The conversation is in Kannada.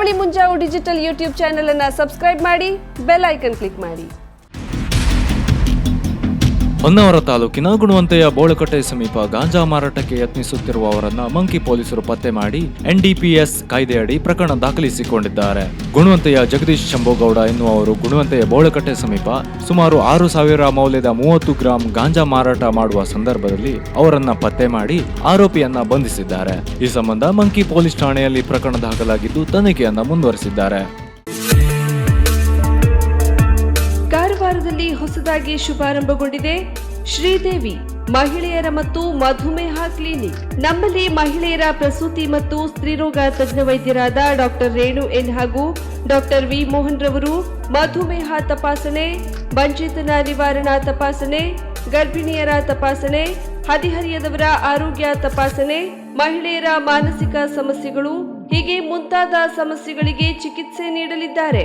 Karavali Munjavu digital YouTube channel ಅನ್ನು ಸಬ್ಸ್ಕ್ರೈಬ್ ಮಾಡಿ ಬೆಲ್ ಐಕನ್ ಕ್ಲಿಕ್ ಮಾಡಿ. ಹೊನ್ನಾವರ ತಾಲೂಕಿನ ಗುಣವಂತೆಯ ಬೋಳಕಟ್ಟೆ ಸಮೀಪ ಗಾಂಜಾ ಮಾರಾಟಕ್ಕೆ ಯತ್ನಿಸುತ್ತಿರುವವರನ್ನ ಮಂಕಿ ಪೊಲೀಸರು ಪತ್ತೆ ಮಾಡಿ ಎನ್ಡಿಪಿಎಸ್ ಕಾಯ್ದೆಯಡಿ ಪ್ರಕರಣ ದಾಖಲಿಸಿಕೊಂಡಿದ್ದಾರೆ. ಗುಣವಂತೆಯ ಜಗದೀಶ್ ಶಂಭೋಗೌಡ ಎನ್ನುವರು ಗುಣವಂತೆಯ ಬೋಳಕಟ್ಟೆ ಸಮೀಪ ಸುಮಾರು ಆರು ಸಾವಿರ ಮೌಲ್ಯದ ಮೂವತ್ತು ಗ್ರಾಂ ಗಾಂಜಾ ಮಾರಾಟ ಮಾಡುವ ಸಂದರ್ಭದಲ್ಲಿ ಅವರನ್ನ ಪತ್ತೆ ಮಾಡಿ ಆರೋಪಿಯನ್ನ ಬಂಧಿಸಿದ್ದಾರೆ. ಈ ಸಂಬಂಧ ಮಂಕಿ ಪೊಲೀಸ್ ಠಾಣೆಯಲ್ಲಿ ಪ್ರಕರಣ ದಾಖಲಾಗಿದ್ದು ತನಿಖೆಯನ್ನ ಮುಂದುವರೆಸಿದ್ದಾರೆ. ಕಾರವಾರದಲ್ಲಿ ಹೊಸದಾಗಿ ಶುಭಾರಂಭಗೊಂಡಿದೆ. ಶ್ರೀದೇವಿ, ಮಹಿಳೆಯರ ಮತ್ತು ಮಧುಮೇಹ ಕ್ಲಿನಿಕ್. ನಮ್ಮಲ್ಲಿ ಮಹಿಳೆಯರ ಪ್ರಸೂತಿ ಮತ್ತು ಸ್ತ್ರೀರೋಗ ತಜ್ಞ ವೈದ್ಯರಾದ ಡಾಕ್ಟರ್ ರೇಣು ಎನ್ ಹಾಗೂ ಡಾಕ್ಟರ್ ವಿ ಮೋಹನ್ ರವರು, ಮಧುಮೇಹ ತಪಾಸಣೆ, ಬಂಚಿತನ ನಿವಾರಣಾ ತಪಾಸಣೆ, ಗರ್ಭಿಣಿಯರ ತಪಾಸಣೆ, ಹದಿಹರಿಯದವರ ಆರೋಗ್ಯ ತಪಾಸಣೆ, ಮಹಿಳೆಯರ ಮಾನಸಿಕ ಸಮಸ್ಯೆಗಳು, ಹೀಗೆ ಮುಂತಾದ ಸಮಸ್ಯೆಗಳಿಗೆ ಚಿಕಿತ್ಸೆ ನೀಡಲಿದ್ದಾರೆ.